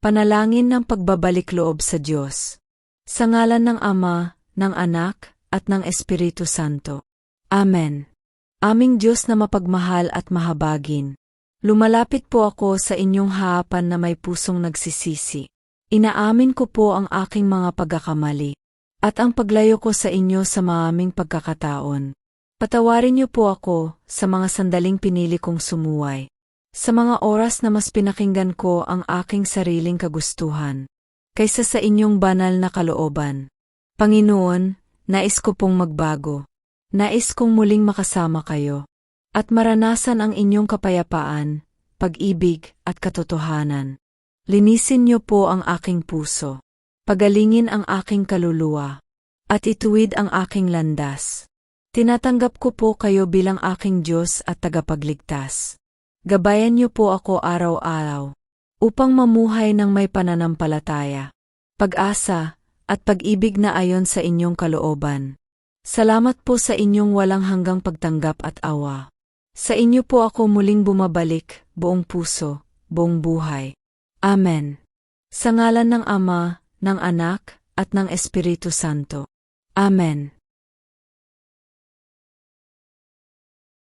Panalangin ng pagbabalik loob sa Diyos. Sa ngalan ng Ama, ng Anak, at ng Espiritu Santo. Amen. Aming Diyos na mapagmahal at mahabagin. Lumalapit po ako sa inyong haapan na may pusong nagsisisi. Inaamin ko po ang aking mga pagkakamali. At ang paglayo ko sa inyo sa maaming pagkakataon. Patawarin niyo po ako sa mga sandaling pinili kong sumuway. Sa mga oras na mas pinakinggan ko ang aking sariling kagustuhan, kaysa sa inyong banal na kalooban. Panginoon, nais ko pong magbago. Nais kong muling makasama kayo. At maranasan ang inyong kapayapaan, pag-ibig at katotohanan. Linisin niyo po ang aking puso. Pagalingin ang aking kaluluwa. At ituwid ang aking landas. Tinatanggap ko po kayo bilang aking Diyos at tagapagligtas. Gabayan niyo po ako araw-araw upang mamuhay ng may pananampalataya, pag-asa, at pag-ibig na ayon sa inyong kalooban. Salamat po sa inyong walang hanggang pagtanggap at awa. Sa inyo po ako muling bumabalik, buong puso, buong buhay. Amen. Sa ngalan ng Ama, ng Anak, at ng Espiritu Santo. Amen.